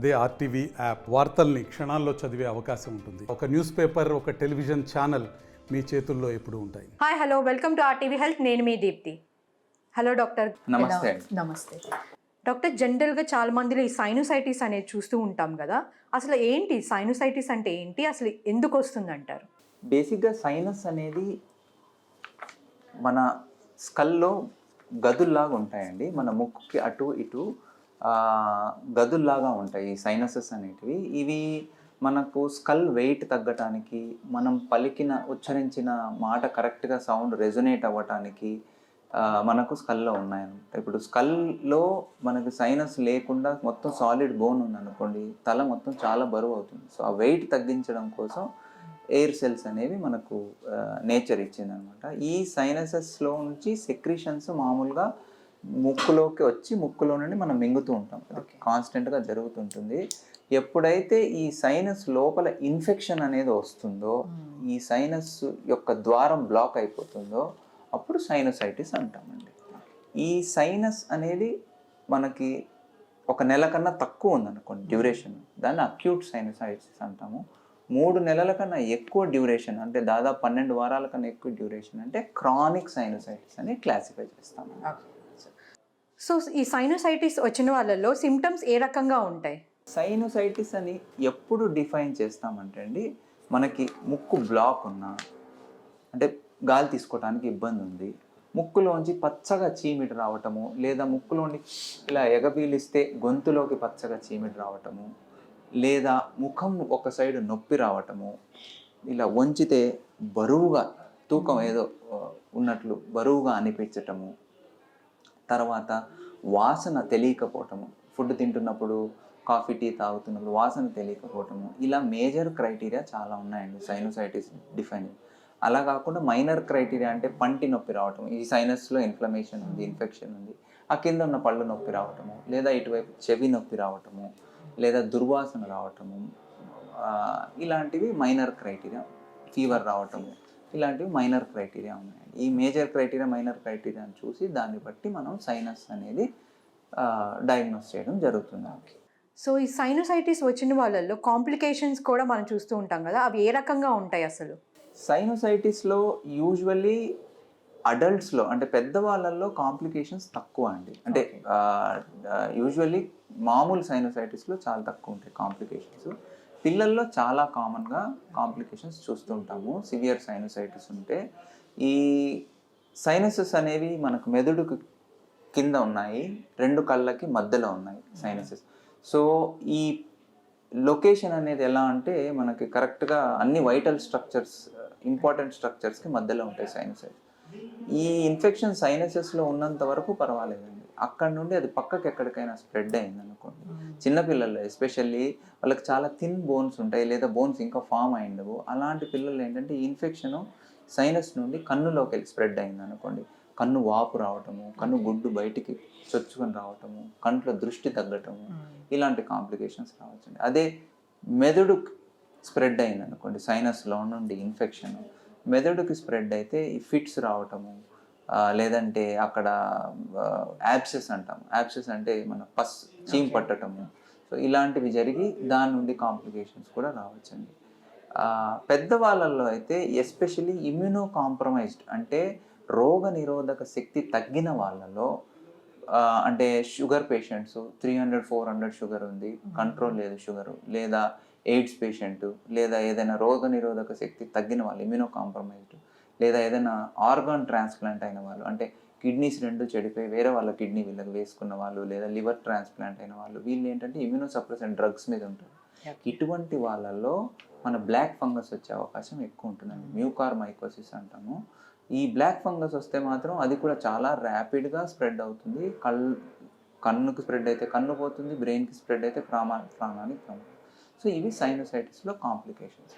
అదే RTV app వార్తల్ని క్షణాల్లో చదివే అవకాశం ఉంటుంది. ఒక న్యూస్ పేపర్ ఒక టెలివిజన్ ఛానల్ మీ చేతుల్లో ఎప్పుడూ ఉంటాయి. Hi hello. Welcome to RTV health. నేను మీ దీప్తి. Hello doctor. నమస్తే. నమస్తే. డాక్టర్ జనరల్గా చాలా మందిలో ఈ సైనోసైటిస్ అనేది చూస్తూ ఉంటాం కదా. అసలు ఏంటి సైనోసైటిస్ అంటే ఏంటి? అసలు ఎందుకు వస్తుంది అంటారు బేసిక్గా సైనస్ అనేది మన స్కల్లో గదుల్లాగా ఉంటాయండి. మన ముక్కుకి అటు ఇటు గదుల్లాగా ఉంటాయి ఈ సైనసెస్ అనేటివి. ఇవి మనకు స్కల్ వెయిట్ తగ్గటానికి మనం పలికిన ఉచ్చరించిన మాట కరెక్ట్గా సౌండ్ రెజొనేట్ అవ్వటానికి మనకు స్కల్లో ఉన్నాయన్నమాట. ఇప్పుడు స్కల్లో మనకు సైనస్ లేకుండా మొత్తం సాలిడ్ బోన్ ఉందనుకోండి తల మొత్తం చాలా బరువు అవుతుంది. సో ఆ వెయిట్ తగ్గించడం కోసం ఎయిర్ సెల్స్ అనేవి మనకు నేచర్ ఇచ్చిందనమాట ఈ సైనసెస్లో నుంచి సెక్రిషన్స్ మామూలుగా ముక్కులోకి వచ్చి ముక్కులో నుండి మనం మింగుతూ ఉంటాం. కాన్స్టెంట్గా జరుగుతుంటుంది. ఎప్పుడైతే ఈ సైనస్ లోపల ఇన్ఫెక్షన్ అనేది వస్తుందో ఈ సైనస్ యొక్క ద్వారం బ్లాక్ అయిపోతుందో అప్పుడు సైనసైటిస్ అంటామండి. ఈ సైనస్ అనేది మనకి ఒక నెల కన్నా తక్కువ ఉందనుకోండి డ్యూరేషన్. దాన్ని అక్యూట్ సైనసైటిస్ అంటాము. మూడు నెలల కన్నా ఎక్కువ డ్యూరేషన్ అంటే దాదాపు పన్నెండు వారాల కన్నా ఎక్కువ డ్యూరేషన్ అంటే క్రానిక్ సైనసైటిస్ అని క్లాసిఫై చేస్తాము సో ఈ సైనోసైటిస్ వచ్చిన వాళ్ళలో సిమ్టమ్స్ ఏ రకంగా ఉంటాయి? సైనోసైటిస్ అని ఎప్పుడు డిఫైన్ చేస్తామంటే అండి మనకి ముక్కు బ్లాక్ ఉన్నా అంటే గాలి తీసుకోవడానికి ఇబ్బంది ఉంది. ముక్కులోంచి పచ్చగా చీమిడి రావటము లేదా ముక్కులోని ఇలా ఎగబీలిస్తే గొంతులోకి పచ్చగా చీమిడి రావటము లేదా ముఖం ఒక సైడ్ నొప్పి రావటము ఇలా వంచితే బరువుగా తూకం ఏదో ఉన్నట్లు బరువుగా అనిపించటము తర్వాత వాసన తెలియకపోవటము. ఫుడ్ తింటున్నప్పుడు కాఫీ టీ తాగుతున్నప్పుడు వాసన తెలియకపోవటము. ఇలా మేజర్ క్రైటీరియా చాలా ఉన్నాయండి సైనోసైటిస్ డిఫైన్ అలా కాకుండా మైనర్ క్రైటీరియా అంటే పంటి నొప్పి రావటం ఈ సైనస్లో ఇన్ఫ్లమేషన్ ఉంది ఇన్ఫెక్షన్ ఉంది. ఆ కింద ఉన్న పళ్ళు నొప్పి రావటము. లేదా ఇటువైపు చెవి నొప్పి రావటము. లేదా దుర్వాసన రావటము. ఇలాంటివి మైనర్ క్రైటీరియా. ఫీవర్ రావటము. ఇలాంటివి మైనర్ క్రైటీరియా ఉన్నాయండి. ఈ మేజర్ క్రైటీరియా మైనర్ క్రైటీరియాని చూసి దాన్ని బట్టి మనం సైనస్ అనేది డయాగ్నోస్ చేయడం జరుగుతుంది. సో ఈ సైనోసైటిస్ వచ్చిన వాళ్ళల్లో కాంప్లికేషన్స్ కూడా మనం చూస్తూ ఉంటాం కదా అవి ఏ రకంగా ఉంటాయి అసలు? సైనోసైటిస్లో యూజువల్లీ అడల్ట్స్లో అంటే పెద్దవాళ్ళల్లో కాంప్లికేషన్స్ తక్కువ అండి. అంటే యూజువల్లీ మామూలు సైనోసైటిస్లో చాలా తక్కువ ఉంటాయి కాంప్లికేషన్స్ పిల్లల్లో చాలా కామన్గా కాంప్లికేషన్స్ చూస్తుంటాము. సివియర్ సైనోసైటిస్ ఉంటే ఈ సైనసెస్ అనేవి మనకు మెదడుకు కింద ఉన్నాయి. రెండు కళ్ళకి మధ్యలో ఉన్నాయి సైనసెస్. సో ఈ లొకేషన్ అనేది ఎలా అంటే మనకి కరెక్ట్గా అన్ని వైటల్ స్ట్రక్చర్స్ ఇంపార్టెంట్ స్ట్రక్చర్స్కి మధ్యలో ఉంటాయి సైనసైడ్స్ ఈ ఇన్ఫెక్షన్ సైనసెస్లో ఉన్నంత వరకు పర్వాలేదండి. అక్కడ నుండి అది పక్కకి ఎక్కడికైనా స్ప్రెడ్ అయింది అనుకోండి. చిన్నపిల్లలు ఎస్పెషల్లీ వాళ్ళకి చాలా థిన్ బోన్స్ ఉంటాయి లేదా బోన్స్ ఇంకా ఫామ్ అయిండవు. అలాంటి పిల్లలు ఏంటంటే ఈ ఇన్ఫెక్షన్ సైనస్ నుండి కన్నులోకి వెళ్ళి స్ప్రెడ్ అయింది అనుకోండి. కన్ను వాపు రావటము కన్ను గుడ్డు బయటికి చొచ్చుకొని రావటము కంట్లో దృష్టి తగ్గటము ఇలాంటి కాంప్లికేషన్స్ రావచ్చండి. అదే మెదడు స్ప్రెడ్ అయింది అనుకోండి సైనస్లో నుండి ఇన్ఫెక్షన్. మెదడుకి స్ప్రెడ్ అయితే ఈ ఫిట్స్ రావటము లేదంటే అక్కడ యాప్సెస్ అంటాం యాప్సెస్ అంటే మన పస్ చీమ్ పట్టటము సో ఇలాంటివి జరిగి దాని నుండి కాంప్లికేషన్స్ కూడా రావచ్చండి. పెద్దవాళ్ళల్లో అయితే ఎస్పెషలీ ఇమ్యూనో కాంప్రమైజ్డ్ అంటే రోగ నిరోధక శక్తి తగ్గిన వాళ్ళలో అంటే sugar patients three hundred four hundred sugar ఉంది కంట్రోల్ లేదు షుగర్. లేదా ఎయిడ్స్ పేషెంట్ లేదా ఏదైనా రోగ నిరోధక శక్తి తగ్గిన వాళ్ళు ఇమ్యూనో కాంప్రమైజ్డ్ లేదా ఏదైనా ఆర్గాన్ ట్రాన్స్ప్లాంట్ అయిన వాళ్ళు అంటే కిడ్నీస్ రెండు చెడిపోయి వేరే వాళ్ళ కిడ్నీ వీళ్ళకి వేసుకున్న వాళ్ళు లేదా లివర్ ట్రాన్స్ప్లాంట్ అయిన వాళ్ళు వీళ్ళు ఏంటంటే ఇమ్యూనో సప్రెసెంట్ డ్రగ్స్ మీద ఉంటారు. ఇటువంటి వాళ్ళల్లో మన బ్లాక్ ఫంగస్ వచ్చే అవకాశం ఎక్కువ ఉంటుందండి. మ్యూకార్ మైకోసిస్ అంటాము. ఈ బ్లాక్ ఫంగస్ వస్తే మాత్రం అది కూడా చాలా ర్యాపిడ్గా స్ప్రెడ్ అవుతుంది. కళ్ళు కన్నుకు స్ప్రెడ్ అయితే కన్ను పోతుంది బ్రెయిన్కి స్ప్రెడ్ అయితే ప్రాణా ప్రాణానికి ప్రమాదం సో ఇవి సైనోసైటిస్లో కాంప్లికేషన్స్.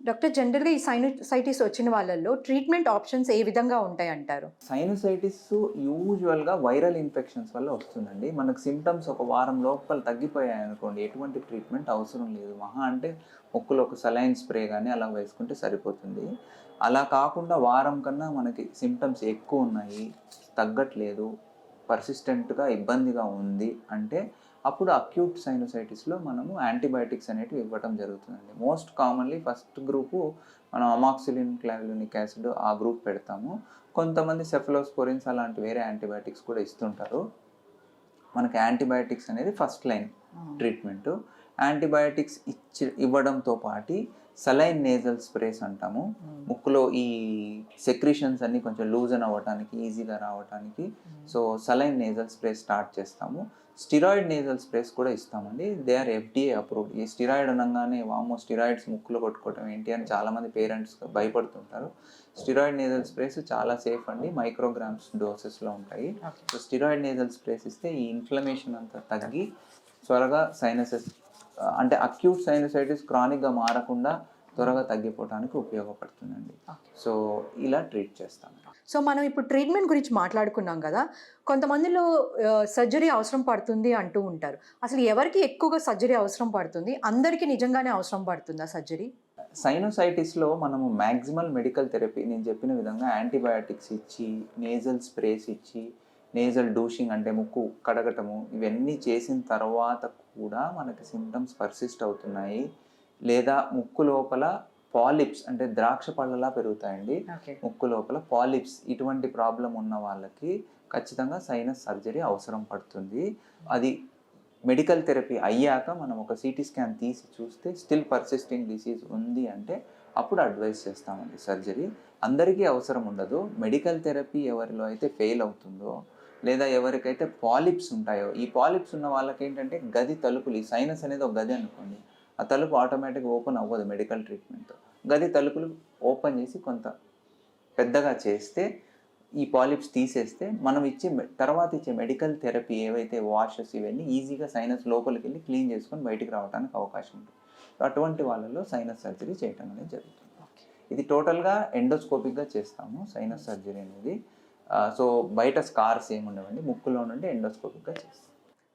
డాక్టర్ జనరల్గా ఈ సైనోసైటిస్ వచ్చిన వాళ్ళల్లో ట్రీట్మెంట్ ఆప్షన్స్ ఏ విధంగా ఉంటాయి అంటారు సైనోసైటిస్ యూజువల్గా వైరల్ ఇన్ఫెక్షన్స్ వల్ల వస్తుందండి. మనకు సిమ్టమ్స్ ఒక వారం లోపల తగ్గిపోయాయి అనుకోండి ఎటువంటి ట్రీట్మెంట్ అవసరం లేదు. మహా అంటే ముక్కులో ఒక సలైన్ స్ప్రే కానీ అలా వేసుకుంటే సరిపోతుంది. అలా కాకుండా వారం కన్నా మనకి సిమ్టమ్స్ ఎక్కువ ఉన్నాయి తగ్గట్లేదు పర్సిస్టెంట్గా ఇబ్బందిగా ఉంది అంటే అప్పుడు అక్యూట్ సైనోసైటిస్లో మనము యాంటీబయాటిక్స్ అనేటివి ఇవ్వడం జరుగుతుందండి. మోస్ట్ కామన్లీ ఫస్ట్ గ్రూపు మనం అమాక్సిలిన్ క్లావిలినిక్ యాసిడ్ ఆ గ్రూప్ పెడతాము. కొంతమంది సెఫలోస్పోరిన్స్ అలాంటి వేరే యాంటీబయాటిక్స్ కూడా ఇస్తుంటారు. మనకి యాంటీబయాటిక్స్ అనేది ఫస్ట్ లైన్ ట్రీట్మెంట్ యాంటీబయాటిక్స్ ఇచ్చి ఇవ్వడంతో పాటు సలైన్ నేజల్ స్ప్రేస్ అంటాము. ముక్కులో ఈ సెక్రిషన్స్ అన్ని కొంచెం లూజన్ అవ్వటానికి ఈజీగా రావటానికి so saline nasal spray start చేస్తాము. స్టిరాయిడ్ నేజల్ స్ప్రేస్ కూడా ఇస్తామండి. దే ఆర్ ఎఫ్డిఏ అప్రూవ్డ్ ఈ స్టిరాయిడ్ అనగానే వామో స్టిరాయిడ్స్ ముక్కులో కొట్టుకోవటం ఏంటి అని చాలామంది పేరెంట్స్ భయపడుతుంటారు. స్టిరాయిడ్ నేజల్ స్ప్రేస్ చాలా సేఫ్ అండి. మైక్రోగ్రామ్స్ డోసెస్లో ఉంటాయి. సో స్టిరాయిడ్ నేజల్ స్ప్రేస్ ఇస్తే ఈ ఇన్ఫ్లమేషన్ అంతా తగ్గి త్వరగా సైనసెస్ అంటే అక్యూట్ సైనసైటిస్ క్రానిక్గా మారకుండా త్వరగా తగ్గిపోవడానికి ఉపయోగపడుతుందండి. సో ఇలా ట్రీట్ చేస్తాం. సో మనం ఇప్పుడు ట్రీట్మెంట్ గురించి మాట్లాడుకున్నాం కదా కొంతమందిలో సర్జరీ అవసరం పడుతుంది అంటూ ఉంటారు. అసలు ఎవరికి ఎక్కువగా సర్జరీ అవసరం పడుతుంది? అందరికీ నిజంగానే అవసరం పడుతుందా సర్జరీ? సైనోసైటిస్లో మనము మ్యాక్సిమల్ మెడికల్ థెరపీ నేను చెప్పిన విధంగా యాంటీబయాటిక్స్ ఇచ్చి నేజల్ స్ప్రేస్ ఇచ్చి నేజల్ డూషింగ్ అంటే ముక్కు కడగటము ఇవన్నీ చేసిన తర్వాత కూడా మనకి సిమ్టమ్స్ పర్సిస్ట్ అవుతున్నాయి. లేదా ముక్కు లోపల పాలిప్స్ అంటే ద్రాక్ష పళ్ళలా పెరుగుతాయండి. ముక్కు లోపల పాలిప్స్ ఇటువంటి ప్రాబ్లం ఉన్న వాళ్ళకి ఖచ్చితంగా సైనస్ సర్జరీ అవసరం పడుతుంది. అది మెడికల్ థెరపీ అయ్యాక మనం ఒక సిటీ స్కాన్ తీసి చూస్తే స్టిల్ పర్సిస్టింగ్ డిసీజ్ ఉంది అంటే అప్పుడు అడ్వైస్ చేస్తామండి సర్జరీ. అందరికీ అవసరం ఉండదు. మెడికల్ థెరపీ ఎవరిలో అయితే ఫెయిల్ అవుతుందో లేదా ఎవరికైతే పాలిప్స్ ఉంటాయో ఈ పాలిప్స్ ఉన్న వాళ్ళకి ఏంటంటే గది తలుపులు ఈ సైనస్ అనేది ఒక గది అనుకోండి. ఆ తలుపు ఆటోమేటిక్గా ఓపెన్ అవ్వదు మెడికల్ ట్రీట్మెంట్తో గది తలుపులు ఓపెన్ చేసి కొంత పెద్దగా చేస్తే ఈ పాలిప్స్ తీసేస్తే మనం ఇచ్చే తర్వాత ఇచ్చే మెడికల్ థెరపీ ఏవైతే వాషెస్ ఇవన్నీ ఈజీగా సైనస్ లోపలికి వెళ్ళి క్లీన్ చేసుకొని బయటికి రావడానికి అవకాశం ఉంటుంది. అటువంటి వాళ్ళలో సైనస్ సర్జరీ చేయటం అనేది జరుగుతుంది. ఇది టోటల్గా ఎండోస్కోపిక్గా చేస్తాము సైనస్ సర్జరీ అనేది. సో బయట స్కార్స్ ఏమి ఉండవండి ముక్కులో నుండి ఎండోస్కోపిక్గా చేస్తాం.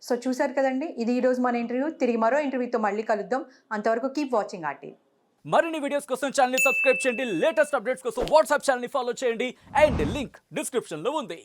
సో చూశారు కదండి. ఇది ఈరోజు మన ఇంటర్వ్యూ. తిరిగి మరో ఇంటర్వ్యూతో మళ్ళీ కలుద్దాం. అంతవరకు కీప్ వాచింగ్ ఆర్టీ మరిన్ని వీడియోస్ కోసం ఛానల్ సబ్స్క్రైబ్ చేయండి. లేటెస్ట్ అప్డేట్స్ కోసం వాట్సాప్ ఛానల్ని ఫాలో చేయండి. అండ్ లింక్ డిస్క్రిప్షన్లో ఉంది.